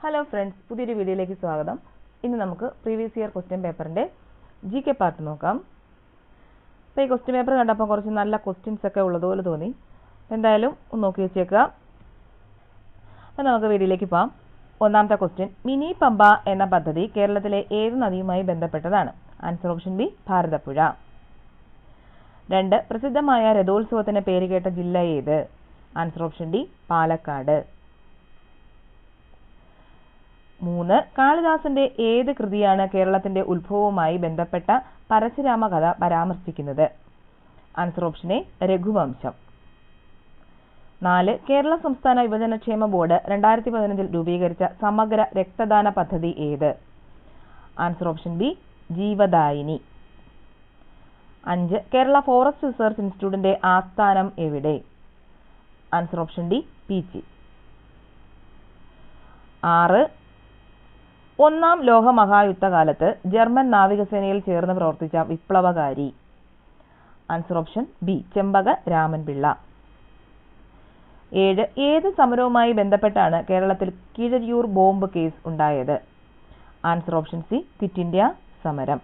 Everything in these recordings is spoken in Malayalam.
ഹലോ ഫ്രണ്ട്സ് പുതിയൊരു വീഡിയോയിലേക്ക് സ്വാഗതം. ഇന്ന് നമുക്ക് പ്രീവിയസ് ഇയർ ക്വസ്റ്റ്യൻ പേപ്പറിന്റെ ജി കെ പാർട്ട് നോക്കാം. അപ്പോൾ ഈ ക്വസ്റ്റ്യൻ പേപ്പർ കണ്ടപ്പോൾ കുറച്ച് നല്ല ക്വസ്റ്റ്യൻസ് ഒക്കെ ഉള്ളതുപോലെ തോന്നി. എന്തായാലും ഒന്ന് നോക്കി വെച്ചേക്കുക. അപ്പോൾ നമുക്ക് വീഡിയോയിലേക്ക് പോകാം ഒന്നാമത്തെ ക്വസ്റ്റ്യൻ മിനി പമ്പ എന്ന പദ്ധതി കേരളത്തിലെ ഏത് നദിയുമായി ബന്ധപ്പെട്ടതാണ്? Answer option B Bharathapuzha. രണ്ട് പ്രസിദ്ധമായ രഥോത്സവത്തിന് പേരുകേട്ട ജില്ല ഏത്? Answer option D Palakkad. മൂന്ന്. കാളിദാസന്റെ ഏത് കൃതിയാണ് കേരളത്തിന്റെ ഉത്ഭവവുമായി ബന്ധപ്പെട്ട പരശുരാമ കഥ പരാമർശിക്കുന്നത്? Answer option A Raghuvamsham. നാല്. കേരള സംസ്ഥാന യുവജനക്ഷേമ ബോർഡ് രണ്ടായിരത്തി പതിനഞ്ചിൽ രൂപീകരിച്ച സമഗ്ര രക്തദാന പദ്ധതി ഏത്? Answer option B Jeevadayini. അഞ്ച്. കേരള ഫോറസ്റ്റ് റിസർച്ച് ഇൻസ്റ്റിറ്റ്യൂട്ടിന്റെ ആസ്ഥാനം എവിടെ? Answer option D Peechi. ആറ്. ഒന്നാം ലോകമഹായുദ്ധകാലത്ത് ജർമ്മൻ നാവികസേനയിൽ ചേർന്ന് പ്രവർത്തിച്ച വിപ്ലവകാരി. Answer option B Chempaka Ramanpillai. ഏഴ് ഏത് സമരവുമായി ബന്ധപ്പെട്ടാണ് കേരളത്തിൽ കീഴരിയൂർ ബോംബ് കേസ് ഉണ്ടായത്? Answer option C quit India സമരം.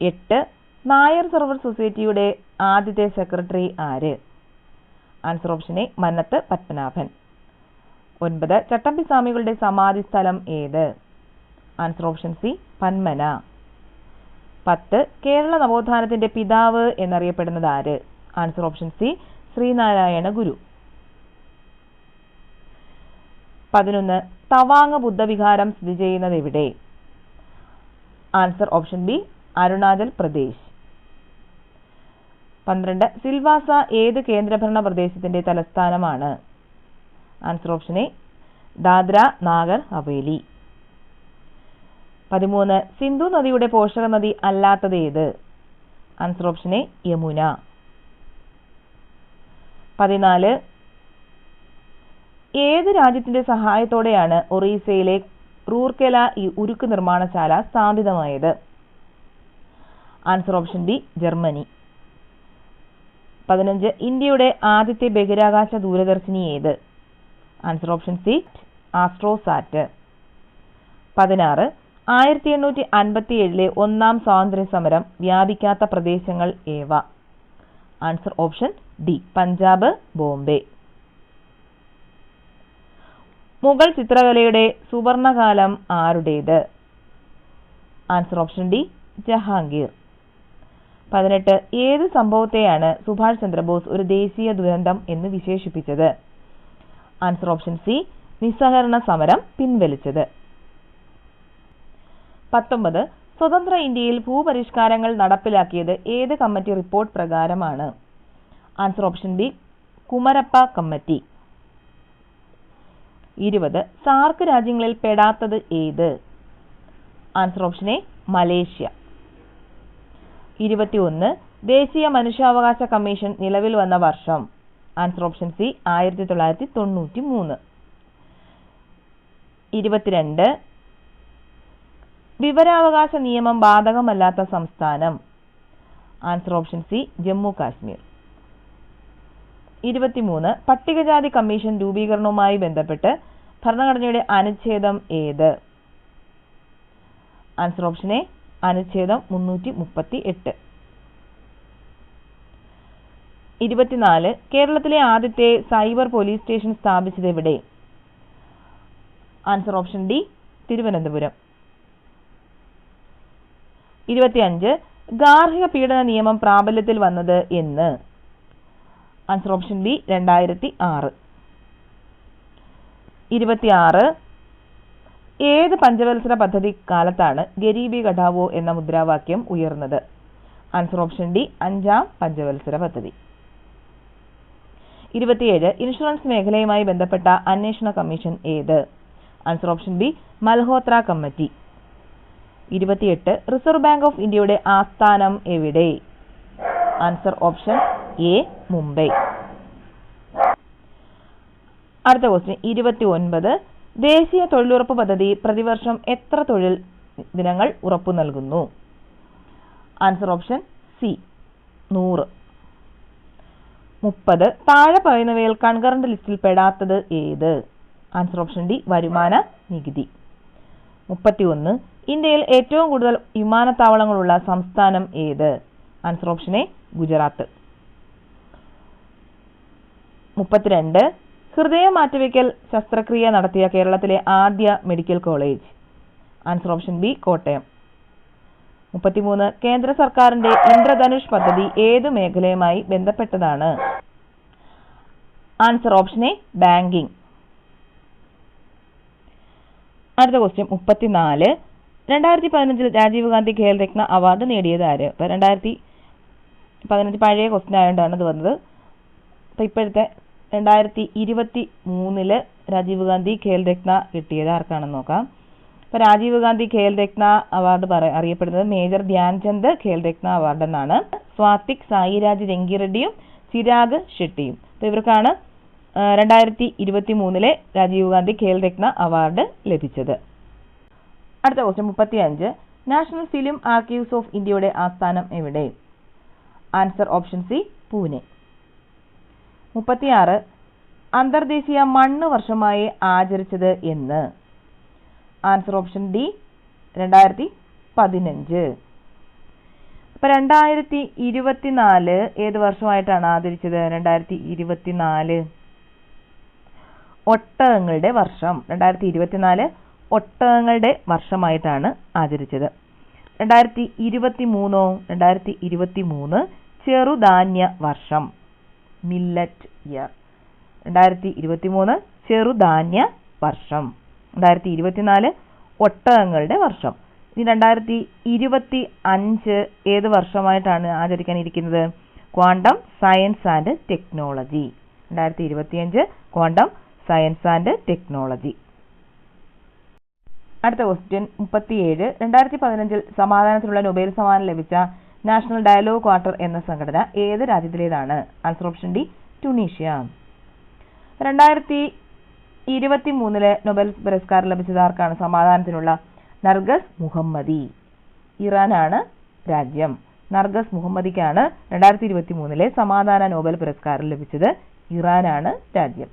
എട്ട് നായർ സർവർ സൊസൈറ്റിയുടെ ആദ്യത്തെ സെക്രട്ടറി ആര്? Answer option A Mannathu Padmanabhan. ഒൻപത്. ചട്ടമ്പി സ്വാമികളുടെ സമാധി സ്ഥലം ഏത്? Answer option C Panmana. പത്ത്. കേരള നവോത്ഥാനത്തിന്റെ പിതാവ് എന്നറിയപ്പെടുന്നത് ആര്? Answer option C Sreenarayana Guru. പതിനൊന്ന്. തവാങ് ബുദ്ധവിഹാരം സ്ഥിതി ചെയ്യുന്നത് എവിടെ? Answer option B Arunachal Pradesh. പന്ത്രണ്ട്. സിൽവാസ ഏത് കേന്ദ്രഭരണ പ്രദേശത്തിന്റെ തലസ്ഥാനമാണ്? Answer option A Dadra Nagar Haveli. പതിമൂന്ന് സിന്ധു നദിയുടെ പോഷക നദി അല്ലാത്തത് ഏത്? Answer option A Yamuna. പതിനാല് ഏത് രാജ്യത്തിന്റെ സഹായത്തോടെയാണ് ഒറീസയിലെ റൂർക്കെല ഉരുക്ക് നിർമ്മാണശാല സ്ഥാപിതമായത്? Answer option B Germany. പതിനഞ്ച് ഇന്ത്യയുടെ ആദ്യത്തെ ബഹിരാകാശ ദൂരദർശിനി ഏത്? ആൻസർ ഓപ്ഷൻ സി ആസ്ട്രോസാറ്റ് പതിനാറ് ആയിരത്തി എണ്ണൂറ്റി അൻപത്തി ഏഴിലെ ഒന്നാം സ്വാതന്ത്ര്യ സമരം വ്യാപിക്കാത്ത പ്രദേശങ്ങൾ ഏവ? Answer option D Punjab Bombay Mughal ചിത്രകലയുടെ സുവർണകാലം ആരുടേത്? ആൻസർ ഓപ്ഷൻ ഡി ജഹാംഗീർ പതിനെട്ട് ഏത് സംഭവത്തെയാണ് സുഭാഷ് ചന്ദ്രബോസ് ഒരു ദേശീയ ദുരന്തം എന്ന് വിശേഷിപ്പിച്ചത്? ആൻസർ ഓപ്ഷൻ സി നിസ്സഹകരണ സമരം പിൻവലിച്ചത്. പത്തൊമ്പത് സ്വതന്ത്ര ഇന്ത്യയിൽ ഭൂപരിഷ്കാരങ്ങൾ നടപ്പിലാക്കിയത് ഏത് കമ്മിറ്റി റിപ്പോർട്ട് പ്രകാരമാണ്? Answer option B Kumarappa committee. ഇരുപത് സാർക്ക് രാജ്യങ്ങളിൽ പെടാത്തത് ഏത്? Answer option A Malaysia. ഇരുപത്തിയൊന്ന് ദേശീയ മനുഷ്യാവകാശ കമ്മീഷൻ നിലവിൽ വന്ന വർഷം. ആൻസർ ഓപ്ഷൻ സി ആയിരത്തി തൊള്ളായിരത്തി തൊണ്ണൂറ്റി മൂന്ന് ഇരുപത്തിരണ്ട്. വിവരാവകാശ നിയമം ബാധകമല്ലാത്ത സംസ്ഥാനം. Answer option C Jammu Kashmir. ഇരുപത്തിമൂന്ന്. പട്ടികജാതി കമ്മീഷൻ രൂപീകരണവുമായി ബന്ധപ്പെട്ട് ഭരണഘടനയുടെ അനുച്ഛേദം ഏത്? ആൻസർ ഓപ്ഷൻ എ അനുച്ഛേദം മുന്നൂറ്റി മുപ്പത്തി എട്ട് ഇരുപത്തിനാല് കേരളത്തിലെ ആദ്യത്തെ സൈബർ പോലീസ് സ്റ്റേഷൻ സ്ഥാപിച്ചത് എവിടെ ആൻസർ ഓപ്ഷൻ ഡി തിരുവനന്തപുരം. ഇരുപത്തിയഞ്ച് ഗാർഹിക പീഡന നിയമം പ്രാബല്യത്തിൽ വന്നത് എന്ന്. ആൻസർ ഓപ്ഷൻ ബി രണ്ടായിരത്തി ആറ് ഇരുപത്തിയാറ് ഏത് പഞ്ചവത്സര പദ്ധതി കാലത്താണ് ഗരീബി ഘടാവോ എന്ന മുദ്രാവാക്യം ഉയർന്നത്? ആൻസർ ഓപ്ഷൻ ഡി അഞ്ചാം പഞ്ചവത്സര പദ്ധതി. ഇരുപത്തിയേഴ് ഇൻഷുറൻസ് മേഖലയുമായി ബന്ധപ്പെട്ട അന്വേഷണ കമ്മീഷൻ ഏത്? Answer option B Malhotra committee. ഇരുപത്തിയെട്ട് റിസർവ് ബാങ്ക് ഓഫ് ഇന്ത്യയുടെ ആസ്ഥാനം എവിടെ? Answer option A Mumbai. അടുത്ത ക്വസ്റ്റ്യൻ ഇരുപത്തി ഒൻപത് ദേശീയ തൊഴിലുറപ്പ് പദ്ധതി പ്രതിവർഷം എത്ര തൊഴിൽ ദിനങ്ങൾ ഉറപ്പു നൽകുന്നു? ആൻസർ ഓപ്ഷൻ സി നൂറ്. മുപ്പത്. താഴെ പറയുന്നവയിൽ കൺകറന്റ് ലിസ്റ്റിൽ പെടാത്തത് ഏത്? ആൻസർ ഓപ്ഷൻ ഡി വരുമാന നികുതി. മുപ്പത്തിയൊന്ന്. ഇന്ത്യയിൽ ഏറ്റവും കൂടുതൽ വിമാനത്താവളങ്ങളുള്ള സംസ്ഥാനം ഏത്? Answer option A Gujarat. മുപ്പത്തിരണ്ട്. ഹൃദയ മാറ്റിവെക്കൽ ശസ്ത്രക്രിയ നടത്തിയ കേരളത്തിലെ ആദ്യ medical college answer option B Kottayam. മുപ്പത്തിമൂന്ന്. കേന്ദ്ര സർക്കാരിന്റെ ഇന്ദ്രധനുഷ് പദ്ധതി ഏത് മേഖലയുമായി ബന്ധപ്പെട്ടതാണ്? ആൻസർ ഓപ്ഷൻ എ ബാങ്കിംഗ് അടുത്ത ക്വസ്റ്റ്യൻ മുപ്പത്തിനാല്. രണ്ടായിരത്തി പതിനഞ്ചിൽ രാജീവ് ഗാന്ധി ഖേൽ രത്ന അവാർഡ് നേടിയത് ആര്? ഇപ്പൊ രണ്ടായിരത്തി പതിനഞ്ച് പഴയ ക്വസ്റ്റ്യൻ ആയതുകൊണ്ടാണ് ഇത് വന്നത്. അപ്പൊ ഇപ്പോഴത്തെ രണ്ടായിരത്തി ഇരുപത്തി മൂന്നിൽ രാജീവ് ഗാന്ധി ഖേൽ രത്ന കിട്ടിയത് ആർക്കാണെന്ന് നോക്കാം. ഇപ്പൊ രാജീവ് ഗാന്ധി ഖേൽ രത്ന അവാർഡ് പറ അറിയപ്പെടുന്നത് മേജർ ധ്യാൻചന്ദ് ഖേൽ രത്ന അവാർഡ് എന്നാണ് സ്വാതിക് സായിരാജ് രംഗിറെഡ്ഡിയും ചിരാഗ് ഷെട്ടിയും. അപ്പൊ ഇവർക്കാണ് രണ്ടായിരത്തി ഇരുപത്തി മൂന്നിലെ രാജീവ് ഗാന്ധി ഖേൽ രത്ന അവാർഡ് ലഭിച്ചത്. അടുത്ത ക്വസ്റ്റ്യൻ മുപ്പത്തി അഞ്ച് നാഷണൽ ഫിലിം ആർക്കീവ്സ് ഓഫ് ഇന്ത്യയുടെ ആസ്ഥാനം എവിടെ? Answer option C Pune. മുപ്പത്തിയാറ്. അന്തർദേശീയ മണ്ണ് വർഷമായി ആചരിച്ചത് എന്ന്. ആൻസർ ഓപ്ഷൻ ഡി രണ്ടായിരത്തി പതിനഞ്ച് അപ്പം രണ്ടായിരത്തി ഇരുപത്തിനാല് ഏത് വർഷമായിട്ടാണ് ആദരിച്ചത്? രണ്ടായിരത്തി ഇരുപത്തിനാല് ഒട്ടകങ്ങളുടെ വർഷം. രണ്ടായിരത്തി ഇരുപത്തിനാല് ഒട്ടകങ്ങളുടെ വർഷമായിട്ടാണ് ആചരിച്ചത് രണ്ടായിരത്തി ഇരുപത്തി മൂന്നോ രണ്ടായിരത്തി ഇരുപത്തി മൂന്ന് ചെറുധാന്യ വർഷം. മില്ലറ്റ് ഇയർ രണ്ടായിരത്തി ഇരുപത്തി മൂന്ന് ചെറുധാന്യ വർഷം. രണ്ടായിരത്തി ഇരുപത്തിനാല് ഒട്ടകങ്ങളുടെ വർഷം. ഇനി രണ്ടായിരത്തി ഇരുപത്തി അഞ്ച് ഏത് വർഷമായിട്ടാണ് ആചരിക്കാനിരിക്കുന്നത് ക്വാണ്ടം സയൻസ് ആൻഡ് ടെക്നോളജി. രണ്ടായിരത്തി ഇരുപത്തിയഞ്ച് ക്വാണ്ടം സയൻസ് ആൻഡ് ടെക്നോളജി. അടുത്ത ക്വസ്റ്റ്യൻ മുപ്പത്തിയേഴ്. രണ്ടായിരത്തി പതിനഞ്ചിൽ സമാധാനത്തിനുള്ള നൊബേൽ സമ്മാനം ലഭിച്ച നാഷണൽ ഡയലോഗ് ക്വാർട്ടർ എന്ന സംഘടന ഏത് രാജ്യത്തിലേതാണ്? Answer option D Tunisia. രണ്ടായിരത്തി ഇരുപത്തി മൂന്നിലെ നൊബേൽ പുരസ്കാരം ലഭിച്ചത് ആർക്കാണ്? സമാധാനത്തിനുള്ള നർഗസ് മുഹമ്മദി. ഇറാനാണ് രാജ്യം. നർഗസ് മുഹമ്മദിക്കാണ് രണ്ടായിരത്തി ഇരുപത്തി മൂന്നിലെ സമാധാന നോബൽ പുരസ്കാരം ലഭിച്ചത്. ഇറാനാണ് രാജ്യം.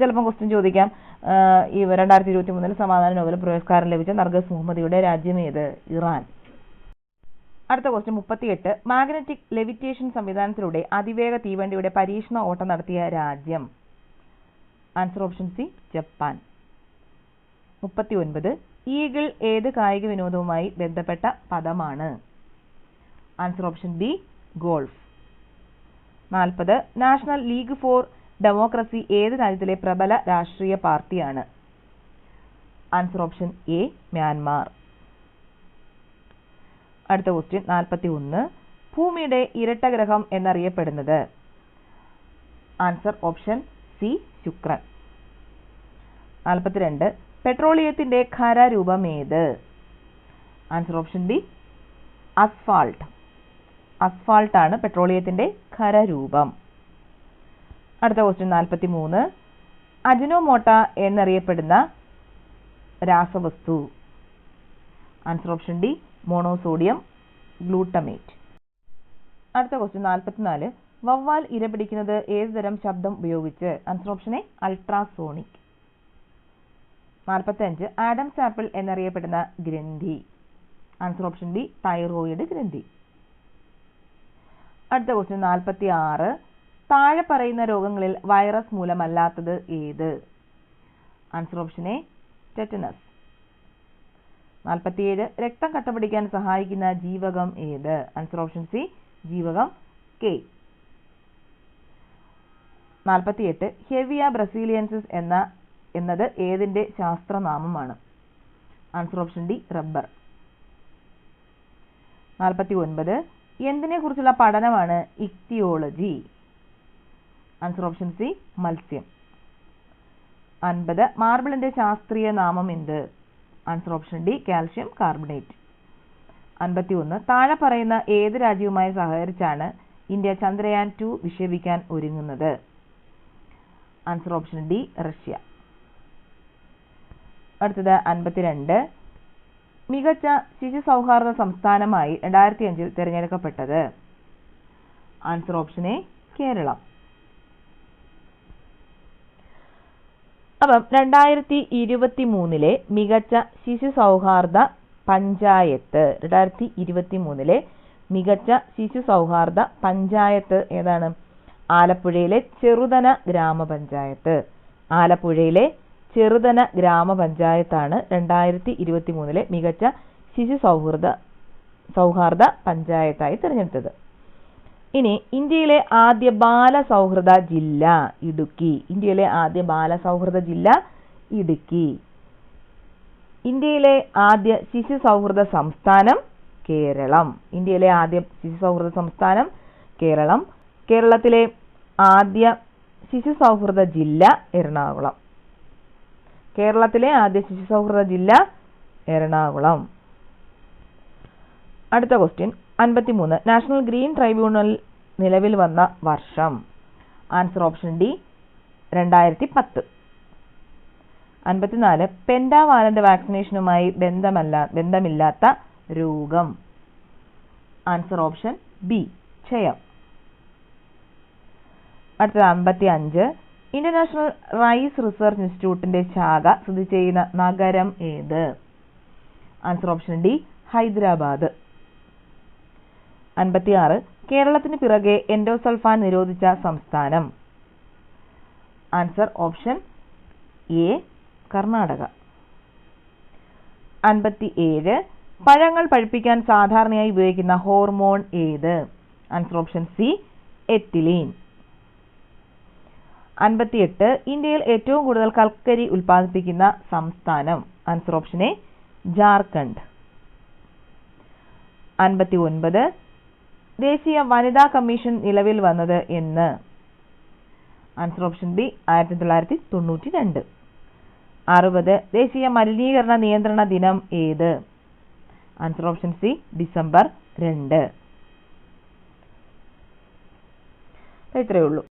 ചിലപ്പോൾ ക്വസ്റ്റ്യൻ ചോദിക്കാം. ഈ രണ്ടായിരത്തി ഇരുപത്തി മൂന്നിൽ സമാധാന നോബൽ പുരസ്കാരം ലഭിച്ച നർഗസ് മുഹമ്മദിയുടെ രാജ്യം ഏത്? ഇറാൻ. അടുത്ത ക്വസ്റ്റ്യൻ മുപ്പത്തിയെട്ട്. മാഗ്നറ്റിക് ലെവിറ്റേഷൻ സംവിധാനത്തിലൂടെ അതിവേഗ തീവണ്ടിയുടെ പരീക്ഷണ ഓട്ടം നടത്തിയ രാജ്യം. ആൻസർ ഓപ്ഷൻ സി ജപ്പാൻ മുപ്പത്തി ഒൻപത് ഈഗിൾ ഏത് കായിക വിനോദവുമായി ബന്ധപ്പെട്ട പദമാണ്? Answer option B golf. നാൽപ്പത് നാഷണൽ ലീഗ് ഫോർ ഡെമോക്രസി ഏത് രാജ്യത്തിലെ പ്രബല രാഷ്ട്രീയ പാർട്ടിയാണ്? Answer option A Myanmar. അടുത്ത ക്വസ്റ്റ്യൻ നാൽപ്പത്തി ഒന്ന് ഭൂമിയുടെ ഇരട്ടഗ്രഹം എന്നറിയപ്പെടുന്നത്. ആൻസർ ഓപ്ഷൻ സി ശുക്രൻ. നാൽപ്പത്തിരണ്ട് പെട്രോളിയത്തിന്റെ ഖരരൂപം ഏത്? Answer option B asphalt asphalt ആണ് പെട്രോളിയത്തിന്റെ ഖരരൂപം. അടുത്ത ക്വസ്റ്റ്യൻ നാൽപ്പത്തി മൂന്ന് അജിനോമോട്ട എന്നറിയപ്പെടുന്ന രാസവസ്തു. Answer option D monosodium glutamate അടുത്ത ക്വസ്റ്റ്യൻ നാൽപ്പത്തിനാല് വവ്വാൽ ഇരപിടിക്കുന്നത് ഏതുതരം ശബ്ദം ഉപയോഗിച്ച്? ആൻസർ ഓപ്ഷൻ എ അൾട്രാസോണിക് നാൽപ്പത്തഞ്ച് ആഡംസ് ആപ്പിൾ എന്നറിയപ്പെടുന്ന ഗ്രന്ഥി. ആൻസർ ഓപ്ഷൻ ബി തൈറോയിഡ് ഗ്രന്ഥി. അടുത്ത ക്വസ്റ്റ്യൻ നാൽപ്പത്തി ആറ് താഴെ പറയുന്ന രോഗങ്ങളിൽ വൈറസ് മൂലമല്ലാത്തത് ഏത്? ആൻസർ ഓപ്ഷൻ എ ടെറ്റനസ് നാൽപ്പത്തിയേഴ് രക്തം കട്ടപിടിക്കാൻ സഹായിക്കുന്ന ജീവകം ഏത്? ആൻസർ ഓപ്ഷൻ സി ജീവകം കെ നാൽപ്പത്തിയെട്ട് ഹെവിയ ബ്രസീലിയൻസിസ് എന്ന എന്നത് ഏതിന്റെ ശാസ്ത്രനാമമാണ്? ആൻസർ ഓപ്ഷൻ ഡി റബ്ബർ നാൽപ്പത്തി ഒൻപത് എന്തിനെ കുറിച്ചുള്ള പഠനമാണ് ഇക്തിയോളജി ആൻസർ ഓപ്ഷൻ സി മത്സ്യം. അൻപത് മാർബിളിന്റെ ശാസ്ത്രീയ നാമം എന്ത്? Answer option D calcium carbonate അൻപത്തി ഒന്ന് താഴെ പറയുന്ന ഏത് രാജ്യവുമായി സഹകരിച്ചാണ് ഇന്ത്യ ചന്ദ്രയാൻ ടു വിക്ഷേപിക്കാൻ ഒരുങ്ങുന്നത്? Answer option D Russia. അടുത്തത് അൻപത്തിരണ്ട്. മികച്ച ശിശു സൗഹാർദ്ദ സംസ്ഥാനമായി രണ്ടായിരത്തി അഞ്ചിൽ തിരഞ്ഞെടുക്കപ്പെട്ടത്. Answer option A Keralam. അപ്പം രണ്ടായിരത്തി ഇരുപത്തി മൂന്നിലെ മികച്ച ശിശു സൗഹാർദ്ദ പഞ്ചായത്ത് രണ്ടായിരത്തി ഇരുപത്തി മൂന്നിലെ മികച്ച ശിശു സൗഹാർദ്ദ പഞ്ചായത്ത് ഏതാണ്? ആലപ്പുഴയിലെ ചെറുതന ഗ്രാമപഞ്ചായത്ത്. ആലപ്പുഴയിലെ ചെറുതന ഗ്രാമപഞ്ചായത്താണ് രണ്ടായിരത്തി ഇരുപത്തി മൂന്നിലെ മികച്ച ശിശു സൗഹൃദ സൗഹാർദ്ദ പഞ്ചായത്തായി തിരഞ്ഞെടുത്തത്. ഇനി ഇന്ത്യയിലെ ആദ്യ ബാല സൗഹൃദ ജില്ല ഇടുക്കി. ഇന്ത്യയിലെ ആദ്യ ബാല സൗഹൃദ ജില്ല ഇടുക്കി. ഇന്ത്യയിലെ ആദ്യ ശിശു സൗഹൃദ സംസ്ഥാനം കേരളം. ഇന്ത്യയിലെ ആദ്യ ശിശു സൗഹൃദ സംസ്ഥാനം കേരളം. കേരളത്തിലെ ആദ്യ ശിശു സൗഹൃദ ജില്ല എറണാകുളം. കേരളത്തിലെ ആദ്യ ശിശു സൗഹൃദ ജില്ല എറണാകുളം. അടുത്ത ക്വസ്റ്റ്യൻ അൻപത്തിമൂന്ന്. നാഷണൽ ഗ്രീൻ ട്രൈബ്യൂണൽ നിലവിൽ വന്ന വർഷം. ആൻസർ ഓപ്ഷൻ ഡി രണ്ടായിരത്തി പത്ത് അൻപത്തിനാല്. പെൻഡാവാലന്റ് വാക്സിനേഷനുമായി ബന്ധമല്ല ബന്ധമില്ലാത്ത രോഗം. ആൻസർ ഓപ്ഷൻ ബി ക്ഷയം. അടുത്തത് അമ്പത്തി അഞ്ച് ഇന്റർനാഷണൽ റൈസ് റിസർച്ച് ഇൻസ്റ്റിറ്റ്യൂട്ടിന്റെ ശാഖ സ്ഥിതി ചെയ്യുന്ന നഗരം ഏത്? Answer option D Hyderabad. അൻപത്തിയാറ്. കേരളത്തിന് പിറകെ എൻഡോസൾഫാൻ നിരോധിച്ച സംസ്ഥാനം. Answer option A Karnataka. അൻപത്തി ഏഴ് പഴങ്ങൾ പഴുപ്പിക്കാൻ സാധാരണയായി ഉപയോഗിക്കുന്ന ഹോർമോൺ ഏത്? Answer option C ethylene. അൻപത്തിയെട്ട് ഇന്ത്യയിൽ ഏറ്റവും കൂടുതൽ കൽക്കരി ഉൽപ്പാദിപ്പിക്കുന്ന സംസ്ഥാനം. Answer option A Jharkhand. അൻപത്തി ഒൻപത് ദേശീയ വനിതാ കമ്മീഷൻ നിലവിൽ വന്നത് എന്ന്. ആൻസർ ഓപ്ഷൻ ബി ആയിരത്തി തൊള്ളായിരത്തി തൊണ്ണൂറ്റി രണ്ട് അറുപത് ദേശീയ മലിനീകരണ നിയന്ത്രണ ദിനം ഏത്? ആൻസർ ഓപ്ഷൻ സി ഡിസംബർ രണ്ട്. ഇത്രയേ ഉള്ളൂ.